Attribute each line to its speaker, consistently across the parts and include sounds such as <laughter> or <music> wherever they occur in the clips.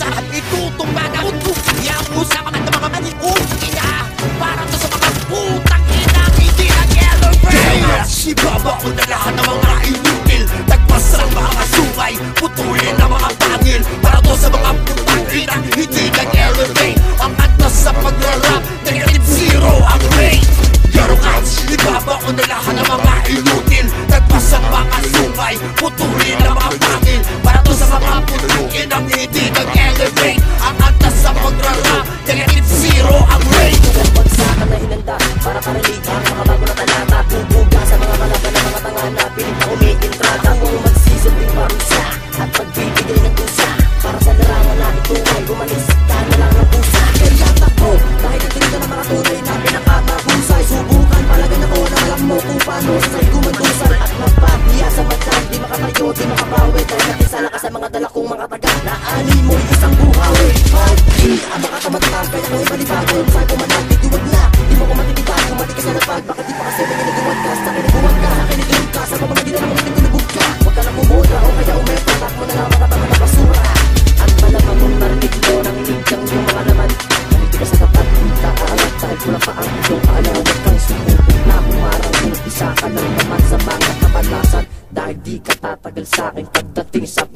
Speaker 1: bansa Itutumbag ang mundo Iyamusa ka man ng mga manikong ina Para to sa mga putang ina Hindi nag-elevate Kaya si Baba ko na lahat ng mga inutil Nagpasang mga sungay Putulin ang mga pangil. Para to sa mga putang ina Hindi nag-elevate Ang atas sa pagrarap Negative zero ang rate Yaro cats, ibaba ko na lahat ng mga inutil Nagpasang mga sungay Putulin ang mga pangil. Para to sa mga putang ina Hindi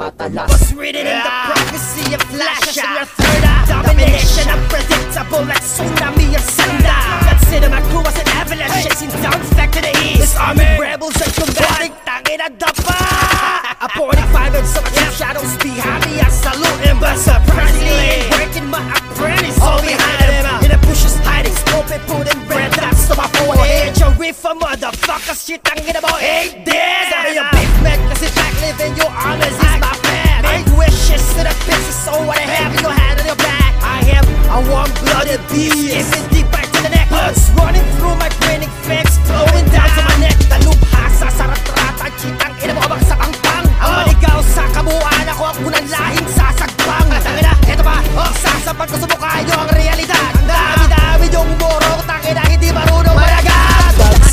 Speaker 2: Patalas
Speaker 3: was written in the prophecy of flash and your third eye. Domination unpredictable like tsunami or thunder. Consider my crew as an avalanche chasing down back to the east. This army. Rebels are combating tangin at dapa A <laughs> 45 and some two shadows behind me I salute him but surprisingly Breaking my apprentice. all behind him In the bushes hiding. Smoking putting red dots to my forehead. Your reefer motherfucker shit tangin mo hate this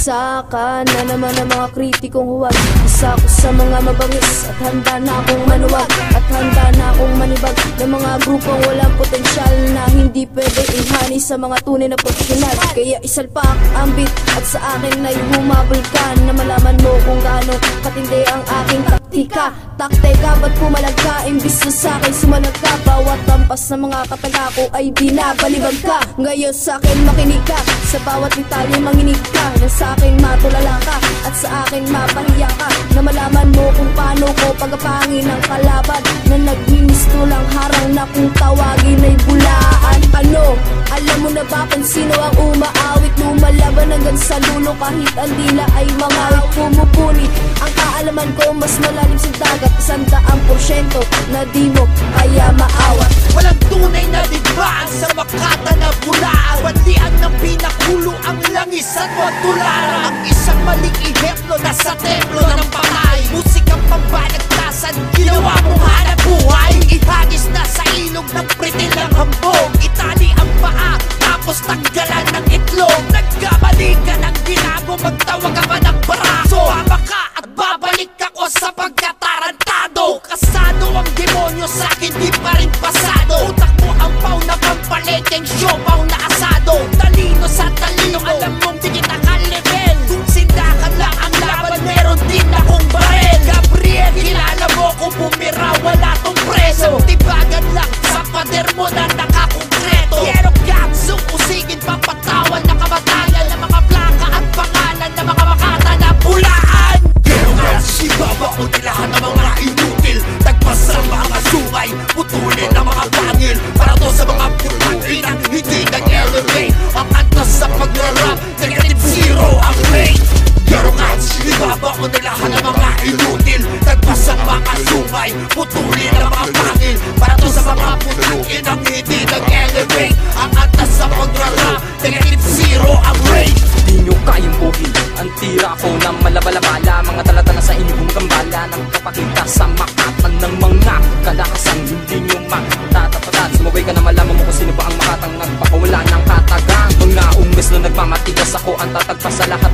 Speaker 4: Bagsakan na naman ang mga kritikong huwag. Isa ko sa mga mabangis At handa na akong manuwag. At handa na akong manibag Ng mga grupong walang potensyal Na hindi pwede inhani sa mga tunay na profesional. Kaya isalpak ang beat At sa akin ay humabol Na malaman mo kung gaano katindi ang aking taktika Taktika, ba't pumalag ka? Imbis na sa akin sumalag ka Bawat tampas ng mga kataga ko ay binabalibag ka. Ngayon sa akin makinig ka Sa bawat detalye manginig ka. Na sa akin matulala ka At sa akin mapahiya ka. Na malaman mo kung paano ko pagapangin ang kalaban. Na nagministro lang harang na kung tawagin ay bulaan. Ano? Alam mo na ba kung sino ang hanggang sa lulo kahit ang dila ay mangawit. Pumupunit ang kaalaman ko mas malalim sa dagat. Isang daang porsyento na di mo kaya maawat.
Speaker 1: Walang tunay demonyo sa akin, di pa rin pasado. Utak mo ang pau na pampalekeng siopaw na asado. Talino sa talino, si Baba o lahat ng mga inutil. Tagpas ang mga sungay Putulin ang mga pangil. Para to sa mga putang inang Hindi nag-elevate Ang antas sa pagrarap Negative zero ang rate.
Speaker 5: Di nyo kayang buhin Ang tira ko na malabalabala Mga talata na sa inyo gumagambala Nang kapakita sa makatan ng mga kalakasan. Hindi nyo matatapatan Sumabay ka na malaman mo kung sino ba ang makatang Nagpakawala ng katagang. Mga matigas na nagmamatigas Ako ang tatagpas sa lahat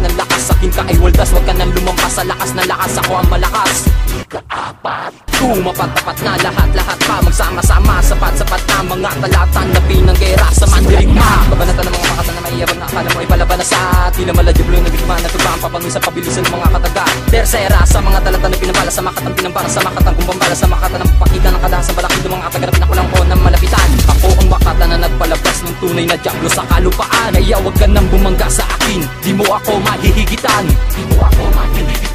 Speaker 5: Sa lakas ako ang malakas. Ikaapat Kung mapatapat na lahat-lahat pa Magsama-sama, sapat-sapat na Mga talatan na pinanggera sa mandirigma. Kabanatan ng mga makata na maiyabang na akala mo ipalaban na sa Tila maladiblo na bigma na tuba ang papangin sa pabilisan ng mga kataga. Tersera sa mga talatan na pinabala Sa makatang pinambara, sa makatang kumbambala Sa makata ng pakita ng kadahasan balakid ng mga kataga na pinakulang ko ng malapitan. Ako ang makata na nagpalabas ng tunay na diablo sa kalupaan. Kaya wag ka nang bumangga sa akin. Di mo ako mahihigitan. Di mo ako mahihigitan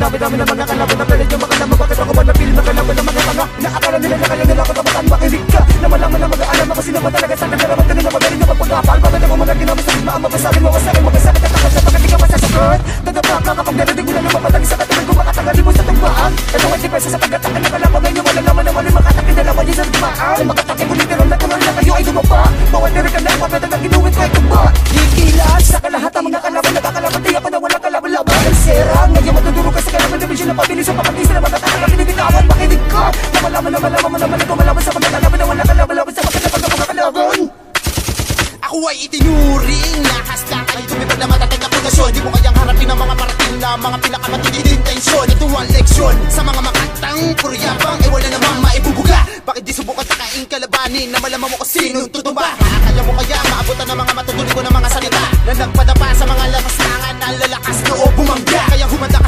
Speaker 6: dami-dami na mga kalaban na pwede nyo makalaman Bakit ako ba na-feel makalaban ng mga tanga Na akala nila na kaya nila ako tapatan makinig ka Na malaman na mag-aalam ako sino ba talaga sa akin Naraman ka nila magaling na magpag-apal Bakit ako mga ginamit sa gitna ang mabasakin Mawasakin, magasakit at takot sa bakit di ka masa sa skirt Dadapa ka kapag narinig mo na lumapatag sa katabi ko Makatagali mo sa tumbaan Ito ay depensa sa pag-atake na kalaban Ngayon na
Speaker 7: matatag na pundasyon Di mo kayang harapin ang mga parating na mga pinakamatinding intensyon Ito ang leksyon sa mga makatang puro yabang. Ay wala namang maibubuga Bakit di subukan takain kalabanin na malaman mo kung sinong tutumba Akala mo kaya maabutan ng mga matutuloy ko ng mga salita Na nagpadapa sa mga lakas-tangan na lalakas loob bumangga. Kaya humanda